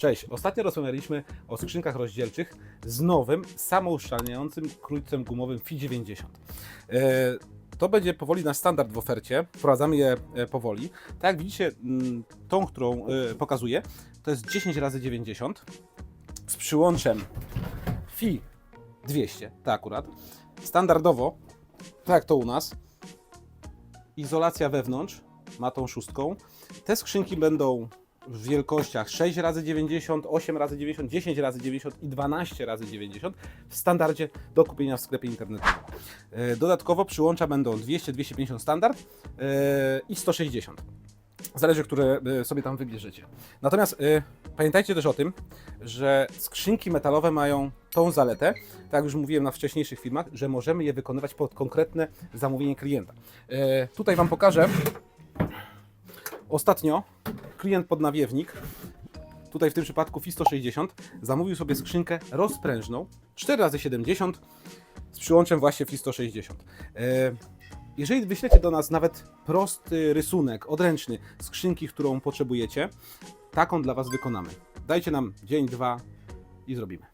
Cześć. Ostatnio rozmawialiśmy o skrzynkach rozdzielczych z nowym, samouszczelniającym krójcem gumowym FI90. E, To będzie powoli nasz standard w ofercie. Wprowadzamy je e, powoli. Tak jak widzicie, mm, tą, którą e, pokazuję, to jest 10 razy 90 z przyłączem FI 200, tak akurat. Standardowo, tak jak to u nas, izolacja wewnątrz ma tą szóstką. Te skrzynki będą w wielkościach 6 razy 90, 8 razy 90, 10 razy 90 i 12 razy 90 w standardzie do kupienia w sklepie internetowym. E, Dodatkowo przyłącza będą 200, 250 standard e, i 160. Zależy, które e, sobie tam wybierzecie. Natomiast pamiętajcie też o tym, że skrzynki metalowe mają tą zaletę, tak jak już mówiłem na wcześniejszych filmach, że możemy je wykonywać pod konkretne zamówienie klienta. Tutaj Wam pokażę. Ostatnio klient pod nawiewnik, tutaj w tym przypadku FI 160, zamówił sobie skrzynkę rozprężną 4x70 z przyłączem właśnie FI 160. E, Jeżeli wyślecie do nas nawet prosty rysunek, odręczny skrzynki, którą potrzebujecie, taką dla Was wykonamy. Dajcie nam dzień, dwa i zrobimy.